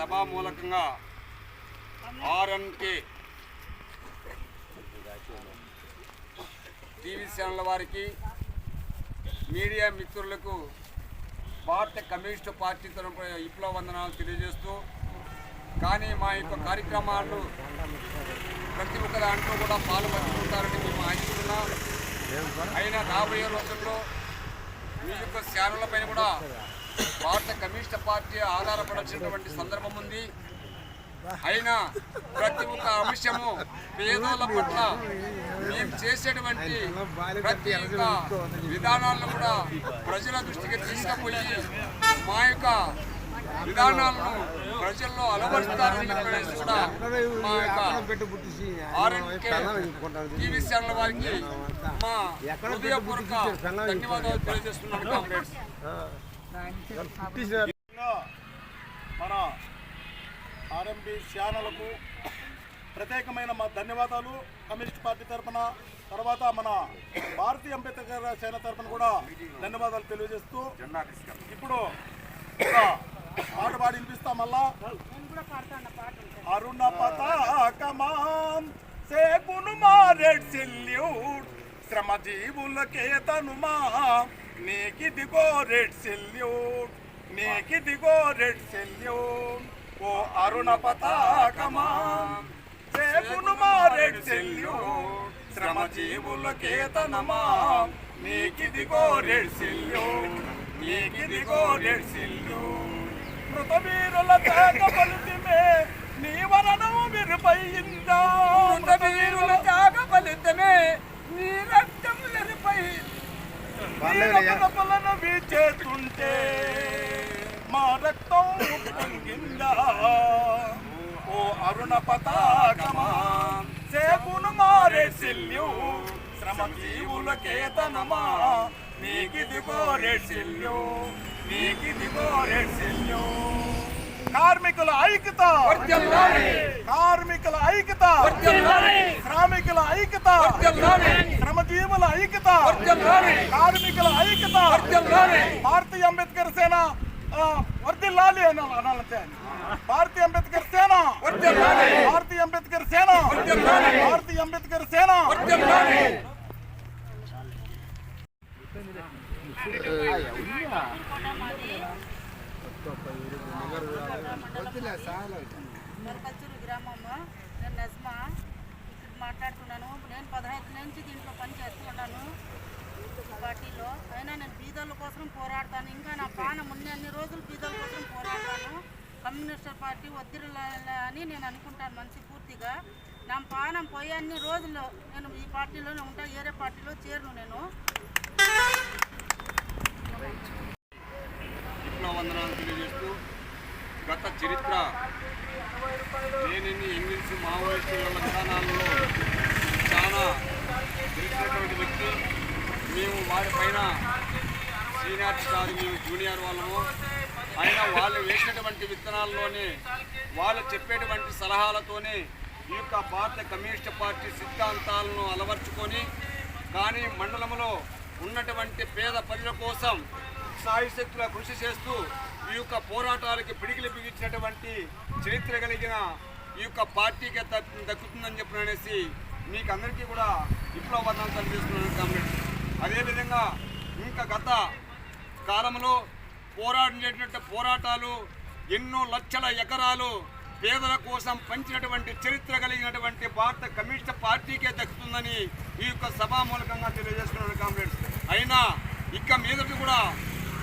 సభా మూలకంగా RNK TV channel వారికి మీడియా మిత్రులకు భారత కమ్యూనిస్టు పార్టీ తరపు విప్లవ వందనాలు తెలియజేస్తూ కానీ మా యొక్క కార్యక్రమాలు ప్రతి ఒక్క దాంట్లో కూడా పాల్పంచుకుంటారని మేము ఆశిస్తున్నాం. అయినా రాబోయే రోజుల్లో మీ యొక్క ఛానళ్ళ పైన కూడా భారత కమ్యూనిస్ట్ పార్టీ ఆధారపడాల్సినటువంటి సందర్భం ఉంది. అయినా ప్రతి ఒక్క అంశము పేదోళ్ళ పట్ల మేము చేసేటువంటి ప్రతి ఒక్క విధానాలను కూడా ప్రజల దృష్టికి తీసుకుపోయి మా యొక్క విధానాలను ప్రజల్లో అలవరుస్తారని కూడా మా యొక్క ఆర్ఎన్కే టీవీ ఛానల్ వారికి మా హృదయపూర్వక ధన్యవాదాలు తెలియజేస్తున్నాను కామ్రేడ్స్ మన ఆర్ఎంపీ శ్యానలకు ప్రత్యేకమైన మా ధన్యవాదాలు. కమ్యూనిస్ట్ పార్టీ తరఫున తర్వాత మన భారతీయ అంబేద్కర్ సేన తరఫున కూడా ధన్యవాదాలు తెలియజేస్తూ ఇప్పుడు పాట పాడి వినిపిస్తాం మళ్ళా. అరుణ పతాకమాం సేపును మారెడ్ సెల్యూట్ శ్రమ జీవులకే తనుమా. నీకిదిగో రెడ్ సెల్యూట్ నీకిదిగో రెడ్ సెల్యూట్ ఓ అరుణ పతాకమా చేకును మా రెడ్ సెల్యూట్ శ్రమ జీవులకే తనమా నీకిదిగో రెడ్ సెల్యూట్ నీకిదిగో రెడ్ సెల్యూట్ మృతవీరుల త్యాగ ఫలితమే నీ వరణం విరుపయిందా మృతవీరుల త్యాగ ఫలితమే నీ రక్త వీచేస్తుంటే మా రక్తం పొంగిందా ఓ అరుణ పతాకమా? సేపును మారే సెల్యూ శ్రమ జీవుల కేతనమా నీకిదిగో రెడ్ సెల్యూ నీకిదిగో రెడ్ సెల్యూ కార్మికుల ఐక్యత కార్మికుల ఐక్యత శ్రామికుల ఐక్యత శ్రమజీవుల ఐక్యత కార్మికుల ఐక్యత. భారతీయ అంబేద్కర్ సేన ఆ, వర్ధిల్లాలి అని అనాలంతే భారతీయ అంబేద్కర్ సేన. భారతీయ అంబేద్కర్ సేన. భారతీయ అంబేద్కర్ సేన. దొరకచ్చూరు గ్రామము నేను నజ్మా ఇక్కడ మాట్లాడుతున్నాను. నేను పదహైదు నుంచి దీంట్లో పని చేస్తున్నాను పార్టీలో అయినా నేను బీదల కోసం పోరాడతాను. ఇంకా నా ప్రాణం ఉన్న అన్ని రోజులు బీదల కోసం పోరాడతాను. కమ్యూనిస్ట్ పార్టీ ఒత్తిడిలో అని నేను అనుకుంటాను మంచి పూర్తిగా. నా ప్రాణం పోయే అన్ని రోజులు నేను ఈ పార్టీలోనే ఉంటా వేరే పార్టీలో చేరును నేను. వందనాలు తెలియజేస్తూ గత చరిత్ర లేనిన్ని విధానాలలో చాలా తెలిసినటువంటి వ్యక్తి మేము వారిపైన సీనియర్స్ కాదు మేము జూనియర్ వాళ్ళము. అయినా వాళ్ళు వేసినటువంటి విత్తనాల్లోనే వాళ్ళు చెప్పేటువంటి సలహాలతోనే ఈ యొక్క భారత కమ్యూనిస్ట్ పార్టీ సిద్ధాంతాలను అలవర్చుకొని కానీ మండలంలో ఉన్నటువంటి పేద ప్రజల కోసం సాయశక్తుల కృషి చేస్తూ ఈ యొక్క పోరాటాలకి పిడికిలు బిగించినటువంటి చరిత్ర కలిగిన ఈ యొక్క పార్టీకి దక్కుతుందని చెప్పిన అనేసి మీకు అందరికీ కూడా విప్లవ వర్ణాలు తెలియజేస్తున్నాను కామ్రేడ్ అదేవిధంగా ఇంకా గత కాలంలో పోరాడినటువంటి పోరాటాలు ఎన్నో లక్షల ఎకరాలు పేదల కోసం పంచినటువంటి చరిత్ర కలిగినటువంటి భారత కమ్యూనిస్ట్ పార్టీకే దక్కుతుందని ఈ యొక్క సభా మూలకంగా తెలియజేస్తున్నాను కామ్రేడ్స్. అయినా ఇక మీదటి కూడా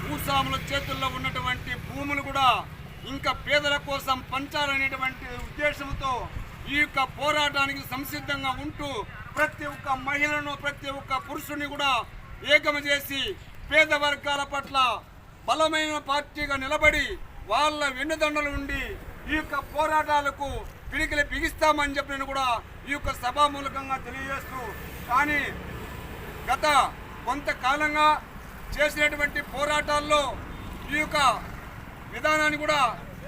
భూస్వాముల చేతుల్లో ఉన్నటువంటి భూములు కూడా ఇంకా పేదల కోసం పంచాలనేటువంటి ఉద్దేశంతో ఈ యొక్క పోరాటానికి సంసిద్ధంగా ఉంటూ ప్రతి ఒక్క మహిళను ప్రతి ఒక్క పురుషుని కూడా ఏకము చేసి పేద వర్గాల పట్ల బలమైన పార్టీగా నిలబడి వాళ్ళ వెన్నుదండలు ఉండి ఈ యొక్క పోరాటాలకు పిడికిలి బిగిస్తామని చెప్పిన కూడా ఈ యొక్క సభామూలకంగా తెలియజేస్తూ కానీ గత కొంతకాలంగా చేసినటువంటి పోరాటాల్లో ఈ యొక్క విధానాన్ని కూడా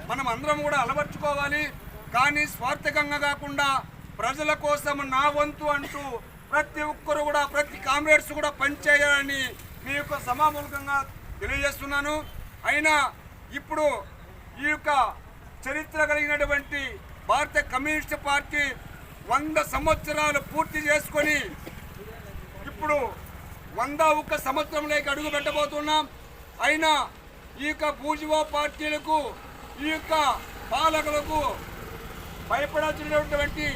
మనం అందరం కూడా అలవర్చుకోవాలి. కానీ స్వార్థకంగా కాకుండా ప్రజల కోసం నా వంతు అంటూ ప్రతి ఒక్కరు కూడా ప్రతి కామ్రేడ్స్ కూడా పనిచేయాలని మీ యొక్క సమామూలకంగా తెలియజేస్తున్నాను. అయినా ఇప్పుడు ఈ యొక్క చరిత్ర కలిగినటువంటి భారత కమ్యూనిస్ట్ పార్టీ వంద సంవత్సరాలు పూర్తి చేసుకొని ఇప్పుడు వంద ఒక్క సంవత్సరంలోకి అడుగు పెట్టబోతున్నాం. అయినా ఈ యొక్క బూజువా పార్టీలకు ఈ యొక్క పాలకులకు భయపడాల్సినటువంటి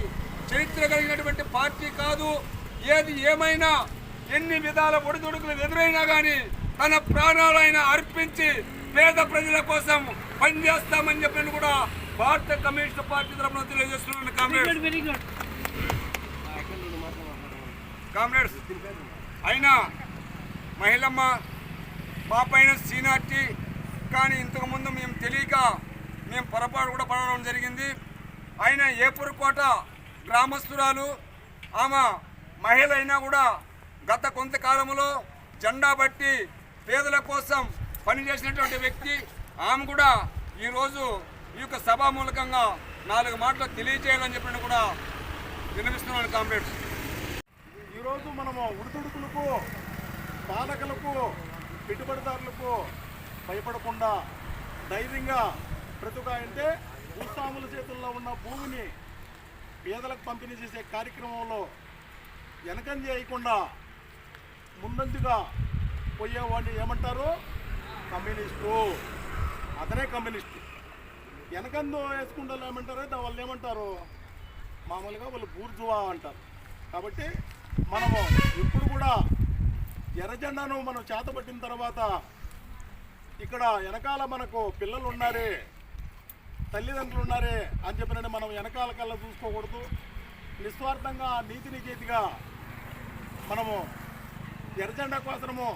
చరిత్ర కలిగినటువంటి పార్టీ కాదు. ఏది ఏమైనా ఎన్ని విధాల ఒడిదుడుకులు ఎదురైనా కానీ తన ప్రాణాలైన అర్పించి పేద ప్రజల కోసం పనిచేస్తామని చెప్పిన కూడా భారత కమ్యూనిస్ట్ పార్టీ తరఫున తెలియజేస్తున్నాను కామ్రేడ్స్. కామ్రేడ్స్ అయినా మహిళమ్మ మా పైన సీనియారిటీ కానీ ఇంతకుముందు మేము తెలియక మేము పొరపాటు కూడా పడడం జరిగింది. ఆయన ఏపురుకోట గ్రామస్తురాలు ఆమె మహిళ అయినా కూడా గత కొంతకాలంలో జెండా బట్టి పేదల కోసం పనిచేసినటువంటి వ్యక్తి ఆమె కూడా ఈరోజు ఈ యొక్క సభా మూలకంగా నాలుగు మాటలు తెలియజేయాలని చెప్పిన కూడా వినిపిస్తున్నాను కామ్రేడ్స్. ఈరోజు మనము ఉడుతుడుకులకు పాలకులకు పెట్టుబడిదారులకు భయపడకుండా ధైర్యంగా బ్రతుక అంటే భూస్వాముల చేతుల్లో ఉన్న భూమిని పేదలకు పంపిణీ చేసే కార్యక్రమంలో వెనకం చేయకుండా ముందంజుగా పోయేవాడిని ఏమంటారు? కమ్యూనిస్టు. అతనే కమ్యూనిస్టు. వెనకందు వేసుకుంటారు ఏమంటారు? దాని వాళ్ళు ఏమంటారు? మామూలుగా వాళ్ళు బూర్జువా అంటారు. కాబట్టి మనము ఇప్పుడు కూడా ఎర్రజెండాను మనం చేతపట్టిన తర్వాత ఇక్కడ వెనకాల మనకు పిల్లలు ఉన్నారే తల్లిదండ్రులు ఉన్నారే అని చెప్పినట్టు మనం వెనకాల కల్లా చూసుకోకూడదు. నిస్వార్థంగా నీతి నిజేతిగా మనము ఎర్రజెండా కోసము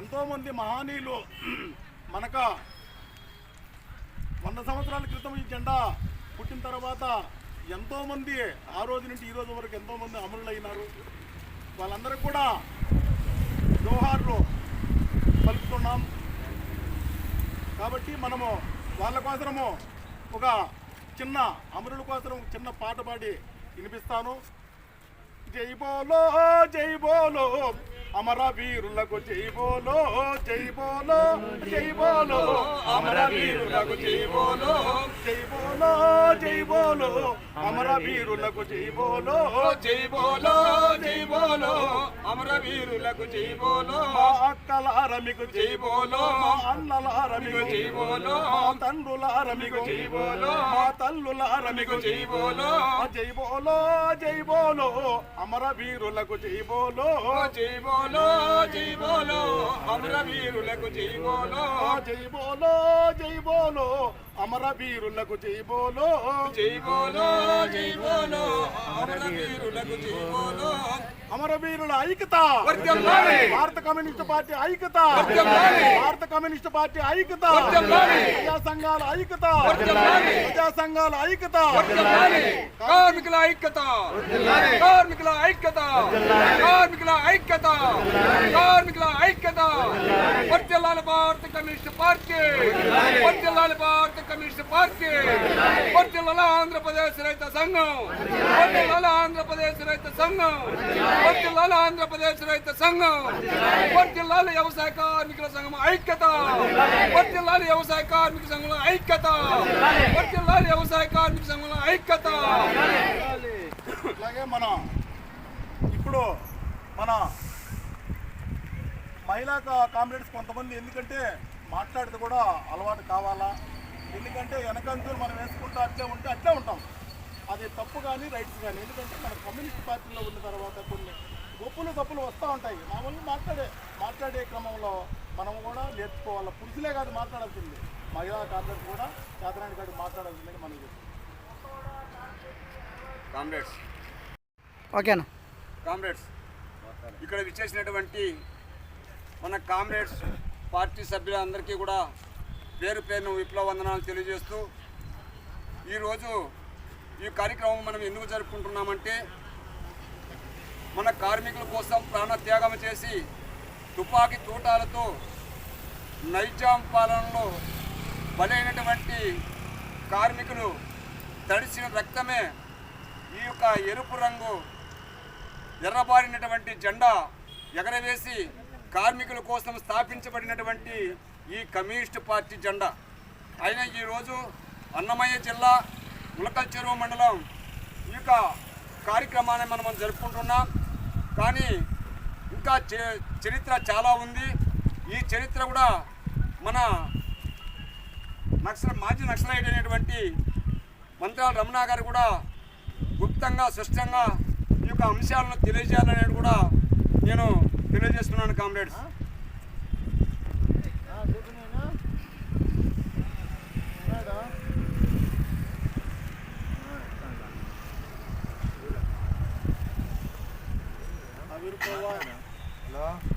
ఎంతోమంది మహానీయులు మనక వంద సంవత్సరాల క్రితం ఈ జెండా పుట్టిన తర్వాత ఎంతోమంది ఆ రోజు నుంచి ఈ రోజు వరకు ఎంతోమంది అమరులైనారు. వాళ్ళందరికీ కూడా జోహార్లు పలుకుతున్నాం. కాబట్టి మనము వాళ్ళ కోసము ఒక చిన్న అమరుల కోసం చిన్న పాట పాడి వినిపిస్తాను. జై బోలో జై బోలో. అమర వీరులకు జై బోలో జై బోలో జై బోలో. అమర వీరులకు జై బోలో జై బోలో జై బోలో. అమర వీరులకు జై బోలో జై బోలో జై బోలో. అమర వీరులకు జై బోలో. అక్కల అక్కలార మీకు జై బోలో. మా అన్నలార మీకు జై బోలో. మా తండ్రులార మీకు జై బోలో. మా తల్లులార మీకు జై బోలో. జై బోలో జై బోలో. అమర వీరులకు జై బోలో. జై బోలో జై బోలో. అమర వీరులకు జై బోలో. జై బోలో జై బోలో. అమర వీరులకు జై బోలో. జై బోలో జై బోలో. అమర వీరులకు జై బోలో అమర వీరుల ఐక్యత. భారత కమ్యూనిస్ట్ పార్టీ ఐక్యత. భారత కమ్యూనిస్ట్ పార్టీ ఐక్యత. ప్రజా సంఘాల ఐక్యత. ప్రజా సంఘాల ఐక్యత. కార్మికుల ఐక్యత. కార్మికుల ఐక్యత. కార్మికుల ఐక్యత. కార్మికుల ఐక్యత. వర్ధిల్లాలి భారత కమ్యూనిస్ట్ పార్టీ. వర్ధిల్లాలి భారత కమ్యూనిస్ట్ పార్టీ. వర్ధిల్లాలి ఆంధ్రప్రదేశ్ రైత సంఘం. వర్ధిల్లాలి ఆంధ్రప్రదేశ్ రైత సంఘం. వర్ధిల్లాలి ఆంధ్రప్రదేశ్ రైత సంఘం. వర్ధిల్లాలి వ్యవసాయ కార్మికుల సంఘం ఐక్యత. వర్ధిల్లాలి వ్యవసాయ కార్మిక సంఘం ఐక్యత. వర్ధిల్లాలి వ్యవసాయ కార్మిక సంఘం ఐక్యత. అలాగే మన ఇప్పుడు మన మహిళా కామ్రేడ్స్ కొంతమంది ఎందుకంటే మాట్లాడితే కూడా అలవాటు కావాలా? ఎందుకంటే వెనకంతులు మనం వేసుకుంటూ అట్లే ఉంటే అట్లే ఉంటాం. అది తప్పు కానీ రైట్స్ కానీ. ఎందుకంటే మన కమ్యూనిస్ట్ పార్టీలో ఉన్న తర్వాత కొన్ని గొప్పలు తప్పులు వస్తూ ఉంటాయి. మామూలుగా మాట్లాడే మాట్లాడే క్రమంలో మనం కూడా నేర్చుకోవాలి? పురుషులే కాదు మాట్లాడాల్సింది. మహిళా కామ్రేడ్స్ కూడా చేతనాడి కాదు మాట్లాడాల్సిందని మనకి కామ్రేడ్స్. ఓకేనా? కామ్రేడ్స్. ఇక్కడ విచ్చేసినటువంటి మన కామ్రేడ్స్ పార్టీ సభ్యులందరికీ కూడా పేరు పేరును విప్లవ వందనాలు తెలియజేస్తూ ఈరోజు ఈ కార్యక్రమం మనం ఎందుకు జరుపుకుంటున్నామంటే మన కార్మికుల కోసం ప్రాణత్యాగం చేసి తుపాకీ తూటాలతో నైజాం పాలనలో బలైనటువంటి కార్మికులు తడిసిన రక్తమే ఈ యొక్క ఎరుపు రంగు ఎర్రబారినటువంటి జెండా ఎగరవేసి కార్మికుల కోసం స్థాపించబడినటువంటి ఈ కమ్యూనిస్ట్ పార్టీ జెండా. అయినా ఈరోజు అన్నమయ్య జిల్లా ములకల్ చెరువు మండలం ఈ యొక్క కార్యక్రమాన్ని మనం జరుపుకుంటున్నాం. కానీ ఇంకా చే- చరిత్ర చాలా ఉంది. ఈ చరిత్ర కూడా మన నక్సల మాజీ నక్సలైట్ అయినటువంటి మంత్రాల రమణ గారు కూడా గుప్తంగా స్పష్టంగా ఈ యొక్క అంశాలను తెలియజేయాలనేది కూడా నేను తెలియజేస్తున్నాను కామ్రేడ్స్.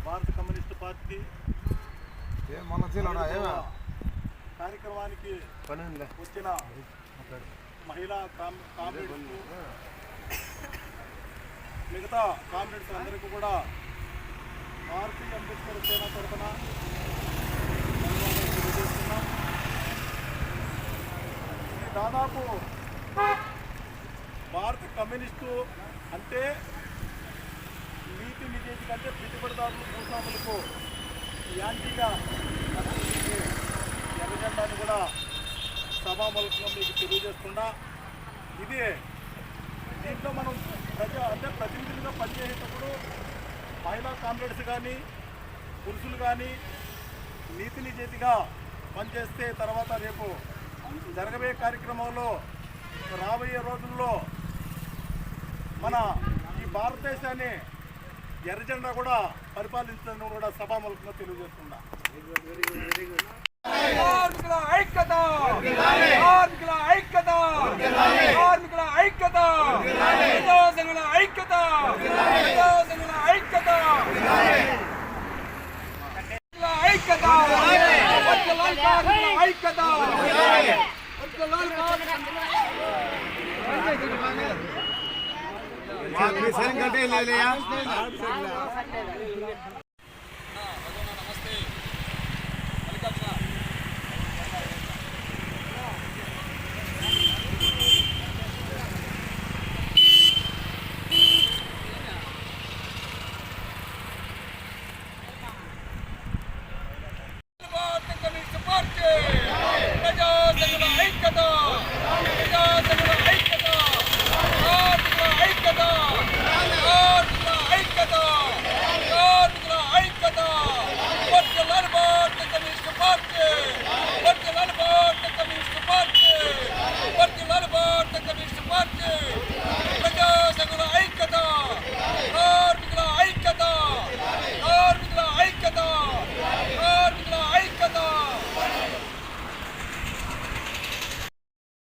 భారత కమ్యూనిస్ట్ పార్టీ. కార్యక్రమానికి వచ్చిన మహిళా కామ్- కామ్రేడ్స్కు మిగతా కామ్రేడ్స్ అందరికీ కూడా భారతీయ అంబేద్కర్ సేన తరఫున తెలియజేస్తున్నాం ఇది దాదాపు భారత కమ్యూనిస్టు అంటే నీతి నిజేతి కంటే పెట్టుబడిదారులు భూస్వాములకు యాంటీగా నడుస్తుంది కూడా సభామూలకంగా మీకు తెలియజేస్తున్నా. ఇది దీంట్లో మనం ప్రజ అంటే ప్రతినిధులుగా పనిచేసేటప్పుడు మహిళా కామ్రేడ్స్ కానీ పురుషులు కానీ నీతి నిజేతిగా పనిచేస్తే తర్వాత రేపు జరగబోయే కార్యక్రమంలో రాబోయే రోజుల్లో మన ఈ భారతదేశాన్ని ఎర్రజెండా కూడా పరిపాలించడం కూడా సభాముఖంగా తెలియజేస్తున్నా. ఐక్యత! ఐక్యత! இல்லையா